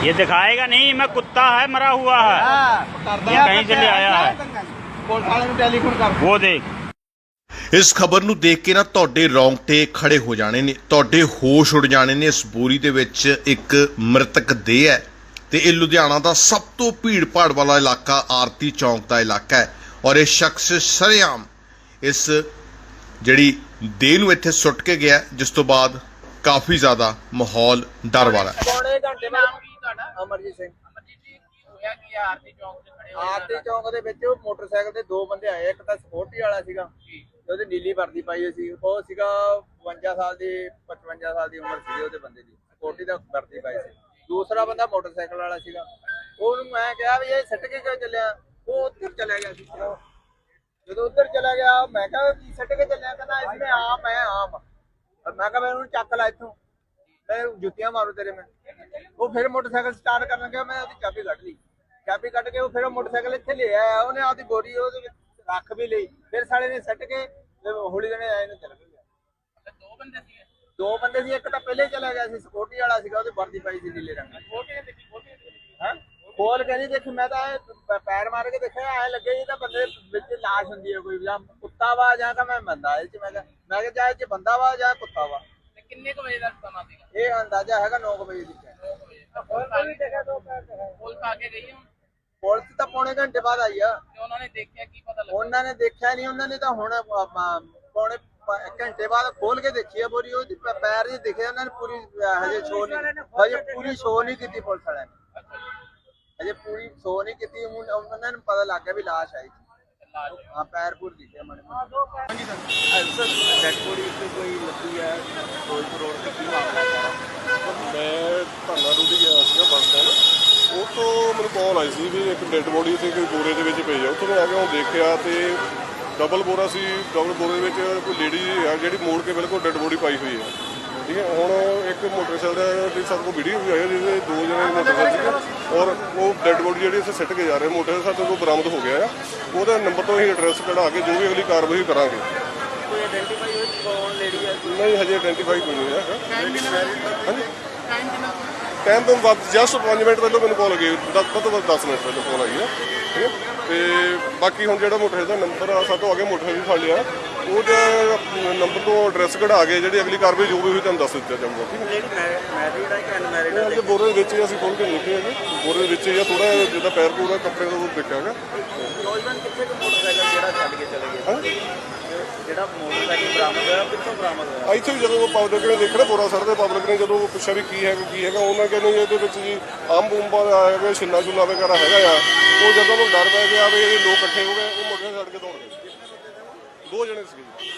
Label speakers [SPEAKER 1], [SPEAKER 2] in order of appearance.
[SPEAKER 1] ये दिखाएगा नहीं मैं कुत्ता है मरा हुआ है। कहीं से आया है। वो ਦੇਖ
[SPEAKER 2] ਇਸ ਖਬਰ ਨੂੰ ਦੇਖ ਕੇ ਨਾ ਤੁਹਾਡੇ ਰੌਂਗਟੇ ਖੜੇ ਹੋ ਜਾਣੇ ਨੇ ਤੁਹਾਡੇ ਹੋਸ਼ ਉੜ ਜਾਣੇ ਨੇ ਇਸ ਬੋਰੀ ਦੇ ਵਿੱਚ ਇੱਕ ਮ੍ਰਿਤਕ ਦੇਹ ਹੈ ਤੇ ਇਹ ਲੁਧਿਆਣਾ ਦਾ ਸਭ ਤੋਂ ਭੀੜ ਭਾੜ ਵਾਲਾ ਇਲਾਕਾ ਆਰਤੀ ਚੌਂਕ ਦਾ ਇਲਾਕਾ ਹੈ ਔਰ ਇਹ ਸ਼ਖਸ ਸਰੇਆਮ ਇਸ ਜਿਹੜੀ ਦੇਹ ਨੂੰ ਇੱਥੇ ਸੁੱਟ ਕੇ ਗਿਆ ਜਿਸ ਤੋਂ ਬਾਅਦ ਕਾਫੀ ਜ਼ਿਆਦਾ ਮਾਹੌਲ ਡਰ ਵਾਲਾ ਹੈ
[SPEAKER 3] ਅਮਰਜੀਤ ਸਿੰਘ।
[SPEAKER 4] ਅਮਰਜੀਤ ਜੀ ਕੀ ਹੋਇਆ ਕੀ ਆ? ਆਰਤੀ ਚੌਂਕ ਤੇ ਖੜੇ ਹੋ
[SPEAKER 3] ਆਰਤੀ ਚੌਂਕ ਦੇ ਵਿੱਚ ਉਹ ਮੋਟਰਸਾਈਕਲ ਤੇ ਦੋ ਬੰਦੇ ਆਏ ਇੱਕ ਤਾਂ ਸਪੋਰਟੀ ਵਾਲਾ ਸੀਗਾ ਤੇ ਉਹਦੀ ਨੀਲੀ ਵਰਦੀ ਪਾਈ ਹੋਈ ਸੀ। ਉਹ ਸੀਗਾ 52 ਸਾਲ ਦੀ 55 ਸਾਲ ਦੀ ਉਮਰ ਸੀ ਉਹਦੇ ਬੰਦੇ ਦੀ। ਸਪੋਰਟੀ ਦਾ ਵਰਦੀ ਪਾਈ ਸੀ। ਦੂਸਰਾ ਬੰਦਾ ਮੋਟਰਸਾਈਕਲ ਵਾਲਾ ਸੀਗਾ। ਉਹਨੂੰ ਮੈਂ ਕਿਹਾ ਵੀ ਇਹ ਸਿੱਟ ਕੇ ਕਿਉਂ ਚੱਲਿਆ? ਉਹ ਉੱਧਰ ਚਲਾ ਗਿਆ ਸੀ। ਜਦੋਂ ਉੱਧਰ ਚਲਾ ਗਿਆ ਮੈਂ ਕਿਹਾ ਕੀ ਸਿੱਟ ਕੇ ਚੱਲਿਆ? ਕਹਿੰਦਾ ਇਸਨੇ ਆਮ ਹੈ ਆਮ। ਮੈਂ ਕਿਹਾ ਮੈਂ ਉਹਨੂੰ ਚੱਕ ਲਾ ਇੱਥੋਂ। ਮੈਂ ਜੁੱਤੀਆਂ ਮਾਰੂ ਤੇਰੇ ਮੈਂ। ਉਹ ਫਿਰ ਮੋਟਰਸਾਈਕਲ ਸਟਾਰਟ ਕਰਨ ਲੱਗਿਆ ਮੈਂ ਉਹਦੀ ਚਾਬੀ ਕੱਢ ਲਈ। ਚਾਬੀ ਕੱਢ ਕੇ ਉਹ ਫਿਰ ਉਹ ਮੋਟਰਸਾਈਕਲ ਇੱਥੇ ਲੈ ਆਇਆ ਉਹਨੇ ਆਪਦੀ ਬੋਰੀ ਉਹਦੇ ਵਿੱਚ ਰੱਖ ਵੀ ਲਈ। ਫਿਰ ਸਾਲੇ ਨੇ ਸੱਟ ਕੇ ਹੌਲੀ ਜਣੇ ਆਏ ਨੂੰ ਚਲ
[SPEAKER 4] ਤੇ ਦੋ ਬੰਦੇ ਸੀਗੇ?
[SPEAKER 3] ਦੋ ਬੰਦੇ ਸੀ ਇੱਕ ਤਾਂ ਪਹਿਲੇ ਚਲਾ ਗਿਆ ਸੀ ਸਪੋਰਟੀ ਵਾਲਾ ਸੀਗਾ ਉਹਦੀ ਵਰਦੀ ਪਾਈ ਸੀ ਨੀਲੇ ਰੰਗ ਹਾਂ? ਖੋਲ ਕੇ ਨਹੀਂ ਦੇਖ ਮੈਂ ਤਾਂ ਪੈਰ ਮਾਰ ਕੇ ਦੇਖਿਆ ਐ ਲੱਗੇ ਇਹ ਤਾਂ ਬੰਦੇ ਵਿੱਚ ਲਾਸ਼ ਹੁੰਦੀ ਹੈ ਕੋਈ ਜਾਂ ਕੁੱਤਾ ਵਾ ਜਾਂ ਤਾਂ ਮੈਂ ਬੰਦਾ ਇਹ ਚ ਮੈਂ ਕਿਹਾ ਮੈਂ ਕਿਹਾ ਜਾਂ ਇਹ ਚ ਬੰਦਾ ਵਾ ਜਾਂ ਕੁੱਤਾ ਵਾ।
[SPEAKER 4] ਤੇ ਕਿੰਨੇ ਕੁ ਵਜੇ ਦਾ ਸਮਾਂ ਸੀਗਾ?
[SPEAKER 3] ਇਹ ਅੰਦਾਜ਼ਾ ਹੈਗਾ 9 ਵਜੇ ਦੀ।
[SPEAKER 4] ਪੁਲਿਸ ਆ ਕੇ ਗਈ ਹੁਣ।
[SPEAKER 3] ਪੁਲਿਸ ਤਾਂ ਪੌਣੇ ਘੰਟੇ ਬਾਅਦ ਆਈ ਆ।
[SPEAKER 4] ਤੇ ਉਹਨਾਂ ਨੇ ਦੇਖਿਆ ਕੀ ਪਤਾ ਲੱਗਾ।
[SPEAKER 3] ਉਹਨਾਂ ਨੇ ਦੇਖਿਆ ਨਹੀਂ ਉਹਨਾਂ ਨੇ ਤਾਂ ਹੁਣ ਮ, ਪੌਣੇ ਪ- ਘੰਟੇ ਬਾਅਦ ਖੋਲ ਕੇ ਦੇਖੀ ਆ ਬੋਰੀ ਉਹਦੀ ਪ- ਪੈਰ ਜੀ ਦਿਖੇ ਉਹਨਾਂ ਨੇ ਪੂਰੀ ਅ, ਹਜੇ ਸ਼ੋ ਨਹੀਂ ਹਜੇ ਪੂਰੀ ਸ਼ੋ ਨਹੀਂ ਕੀਤੀ ਪੁਲਿਸ ਵਾਲਿਆਂ ਨੇ।
[SPEAKER 4] ਅੱਛਾ ਜੀ।
[SPEAKER 3] ਹਜੇ ਪੂਰੀ ਸ਼ੋ ਨਹੀਂ ਕੀਤੀ ਹੁਣ ਉਹਨਾਂ ਨੂੰ ਪਤਾ ਲੱਗ ਗਿਆ ਵੀ ਲਾਸ਼ ਆਈ ਸੀ।
[SPEAKER 4] ਲਾਸ਼
[SPEAKER 3] ਹਾਂ ਪੈਰ ਪੂਰ ਦਿਖੇ ਮਣੇ
[SPEAKER 5] ਡੈਡ ਬੋਡੀ ਇੱਥੇ ਕੋਈ ਲੱਗੀ ਹੈ? ਫਿਰੋਜ਼ਪੁਰ ਰੋਡ ਤੇ ਕੀ ਮਾਮਲਾ ਸਾਰਾ
[SPEAKER 6] ਮੈਂ ਧੰਨਾ ਰੂੜੀ ਗਿਆ ਸੀਗਾ ਬੱਸ ਸਟੈਂਡ ਉਹ ਤੋਂ ਮੈਨੂੰ ਕਾਲ ਆਈ ਸੀ ਵੀ ਇੱਕ ਡੈੱਡ ਬੋਡੀ ਇੱਥੇ ਕੋਈ ਬੋਰੇ ਦੇ ਵਿੱਚ ਪਈ ਆ। ਉੱਥੋਂ ਮੈਂ ਆ ਕੇ ਉਹ ਦੇਖਿਆ ਤੇ ਡਬਲ ਬੋਰਾ ਸੀ ਡਬਲ ਬੋਰੇ ਦੇ ਵਿੱਚ ਕੋਈ ਲੇਡੀ ਆ ਜਿਹੜੀ ਮੋੜ ਕੇ ਬਿਲਕੁਲ ਡੈੱਡ ਬੋਡੀ ਪਾਈ ਹੋਈ ਹੈ ਠੀਕ ਹੈ ਹੁਣ ਇੱਕ ਮੋਟਰਸਾਈਕਲ ਦਾ ਦੀ ਸਾਡੇ ਕੋਲ ਵੀਡੀਓ ਵੀ ਆਈ ਹੈ ਜਿਹਦੇ ਦੋ ਜਣੇ ਮੋਟਰਸਾਈਕਲ ਸੀਗੇ। ਔਰ ਉਹ ਡੈੱਡ ਬੋਡੀ ਜਿਹੜੀ ਇੱਥੇ ਸਿੱਟ ਕੇ ਜਾ ਰਹੇ ਮੋਟਰਸਾਈਕਲ ਸਾਡੇ ਕੋਲ ਬਰਾਮਦ ਹੋ ਗਿਆ ਆ। ਉਹਦਾ ਨੰਬਰ ਤੋਂ ਹੀ ਐਡਰੈਸ ਕਢਾ ਕੇ ਜੋ ਵੀ ਅਗਲੀ ਕਾਰਵਾਈ ਕਰਾਂਗੇ।
[SPEAKER 5] ਕੋਈ ਆਇਡੈਂਟੀਫਾਈ ਹੋਈ ਕੌਣ ਲੇਡੀ ਹੈ
[SPEAKER 6] ਨਹੀਂ ਹਜੇ ਆਇਡੈਂਟੀਫਾਈ ਕੋਈ ਨਹੀਂ ਹੈ ਹਾਂਜੀ।
[SPEAKER 4] ਟਾਈਮ ਕਿੰਨਾ
[SPEAKER 6] ਟਾਈਮ ਤੋਂ ਬਾਅਦ ਜਸਟ 5 ਮਿੰਟ ਪਹਿਲਾਂ ਮੈਨੂੰ ਕਾਲ ਗਈ। ਦਸ ਤੋਂ ਬਾਅਦ 10 ਮਿੰਟ ਪਹਿਲਾਂ ਕਾਲ ਆਈ ਹੈ ਠੀਕ ਹੈ ਤੇ ਬਾਕੀ ਹੁਣ ਜਿਹੜਾ ਮੋਟਰਸਾਈਕਲ ਦਾ ਨੰਬਰ ਆ ਸਾਤੋਂ ਅੱਗੇ ਮੋਟਰਸਾਈਕਲ ਵੀ ਫੜ ਲਿਆ। ਉਹਦਾ ਨੰਬਰ ਤੋਂ ਐਡਰੈਸ ਕਢਾ ਕੇ ਜਿਹੜੀ ਅਗਲੀ ਕਾਰਵਾਈ ਜੋ ਵੀ ਹੋਈ ਤੁਹਾਨੂੰ ਦੱਸ ਦਿੱਤਾ ਜਾਊਗਾ ਠੀਕ ਹੈ
[SPEAKER 5] ਮੈਰਿਡ ਹੈ ਕਿ ਅਨਮੈਰਿਡ ਹੈ
[SPEAKER 6] ਅੱਗੇ ਬੋਰੇ ਦੇ ਵਿੱਚ ਹੀ ਅਸੀਂ ਖੋਲ ਕੇ ਦੇਖੇ ਹੈਗੇ ਬੋਰੇ ਦੇ ਵਿੱਚ ਜਾਂ ਥੋੜਾ ਜਿੱਦਾਂ ਪੈਰ ਪੂਰਾ ਕੱਪੜੇ ਤੋਂ ਦੇਖਿਆ ਹੈਗਾ।
[SPEAKER 5] ਨੌਜਵਾਨ ਕਿੱਥੇ ਕੁ ਮੋਟਰਸਾਈਕਲ ਜਿਹੜਾ ਛੱਡ ਕੇ ਚਲੇ ਗਏ
[SPEAKER 6] ਹਾਂਜੀ
[SPEAKER 5] ਜਿਹੜਾ ਮੋਟਰਸਾਈਕਲ ਬਰਾਮਦ ਹੋਇਆ ਕਿੱਥੋਂ ਬਰਾਮਦ ਹੋਇਆ?
[SPEAKER 6] ਇੱਥੇ ਵੀ ਜਦੋਂ ਪਬਲਿਕ ਨੇ ਦੇਖਿਆ ਬੋਰਾ ਸਰ ਦੇ ਪਬਲਿਕ ਨੇ ਜਦੋਂ ਪੁੱਛਿਆ ਵੀ ਕੀ ਹੈਗਾ ਕੀ ਹੈਗਾ, ਉਹਨਾਂ ਕਹਿੰਦੇ ਇਹਦੇ ਵਿੱਚ ਜੀ ਆਮ ਬੂੰਬਾ ਹੈਗਾ ਛਿੱਲਾ ਛੁੱਲਾ ਵਗੈਰਾ ਹੈਗਾ ਆ। ਉਹ ਜਦੋਂ ਨੂੰ ਡਰ ਪੈ ਗਿਆ ਵੀ ਇਹ ਲੋਕ ਇਕੱਠੇ ਹੋ ਗਏ, ਉਹ ਮੁੰਡੇ ਛੱਡ ਕੇ ਦੌੜ ਗਏ। ਦੋ ਜਣੇ ਸੀਗੇ ਜੀ।